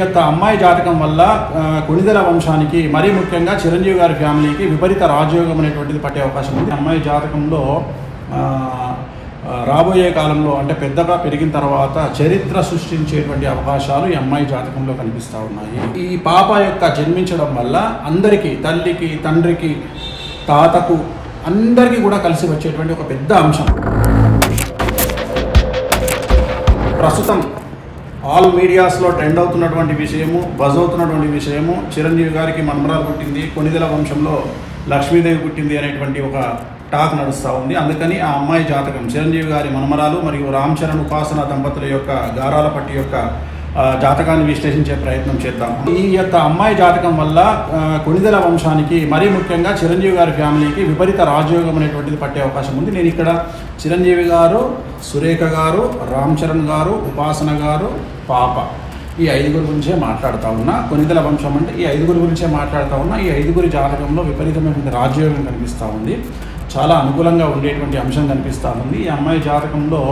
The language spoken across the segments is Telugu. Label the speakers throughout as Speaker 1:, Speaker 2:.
Speaker 1: యొక్క అమ్మాయి జాతకం వల్ల కొణిదల వంశానికి మరీ ముఖ్యంగా చిరంజీవి గారి ఫ్యామిలీకి విపరీత రాజయోగం అనేటువంటిది పట్టే అవకాశం ఉంది. అమ్మాయి జాతకంలో రాబోయే కాలంలో అంటే పెద్దగా పెరిగిన తర్వాత చరిత్ర సృష్టించేటువంటి అవకాశాలు ఈ అమ్మాయి జాతకంలో కనిపిస్తూ ఉన్నాయి. ఈ పాప యొక్క జన్మించడం వల్ల అందరికీ తల్లికి తండ్రికి తాతకు అందరికీ కూడా కలిసి వచ్చేటువంటి ఒక పెద్ద అంశం. ప్రస్తుతం ఆల్ మీడియాస్లో ట్రెండ్ అవుతున్నటువంటి విషయము బజ్ అవుతున్నటువంటి విషయము చిరంజీవి గారికి మన్మరాలు పుట్టింది కొనిదెల వంశంలో లక్ష్మీదేవి పుట్టింది అనేటువంటి ఒక టాక్ నడుస్తూ ఉంది. అందుకని ఆ అమ్మాయి జాతకం చిరంజీవి గారి మన్మరాలు మరియు రామ్ చరణ్ ఉపాసన దంపతుల యొక్క గారాల పట్టి యొక్క జాతకాన్ని విశ్లేషించే ప్రయత్నం చేద్దాం. ఈ యొక్క అమ్మాయి జాతకం వల్ల కొణిదల కొణిదెల వంశానికి మరీ ముఖ్యంగా చిరంజీవి గారి ఫ్యామిలీకి విపరీత రాజయోగం అనేటువంటిది పట్టే అవకాశం ఉంది. నేను ఇక్కడ చిరంజీవి గారు సురేఖ గారు రామ్ చరణ్ గారు ఉపాసన గారు పాప ఈ ఐదుగురు గురించే మాట్లాడుతూ ఉన్నా. కొనిదల వంశం అంటే ఈ ఐదుగురు గురించే మాట్లాడుతూ ఉన్నా. ఈ ఐదుగురి జాతకంలో విపరీతమైనటువంటి రాజయోగం కనిపిస్తూ ఉంది. చాలా అనుకూలంగా ఉండేటువంటి అంశం కనిపిస్తూ ఉంది. ఈ అమ్మాయి జాతకంలో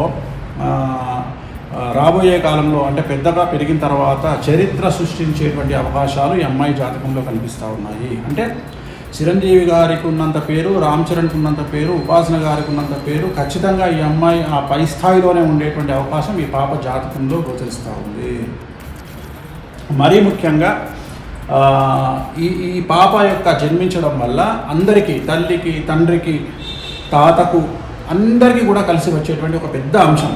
Speaker 1: రాబోయే కాలంలో అంటే పెద్దగా పెరిగిన తర్వాత చరిత్ర సృష్టించేటువంటి అవకాశాలు ఈ అమ్మాయి జాతకంలో కనిపిస్తూ ఉన్నాయి. అంటే చిరంజీవి గారికి ఉన్నంత పేరు రామ్ చరణ్కి ఉన్నంత పేరు ఉపాసన గారికి ఉన్నంత పేరు ఖచ్చితంగా ఈ అమ్మాయి ఆ పై స్థాయిలోనే ఉండేటువంటి అవకాశం ఈ పాప జాతకంలో గోచరిస్తూ ఉంది. మరీ ముఖ్యంగా ఈ ఈ పాప యొక్క జన్మించడం వల్ల అందరికీ తల్లికి తండ్రికి తాతకు అందరికీ కూడా కలిసి వచ్చేటువంటి ఒక పెద్ద అంశం.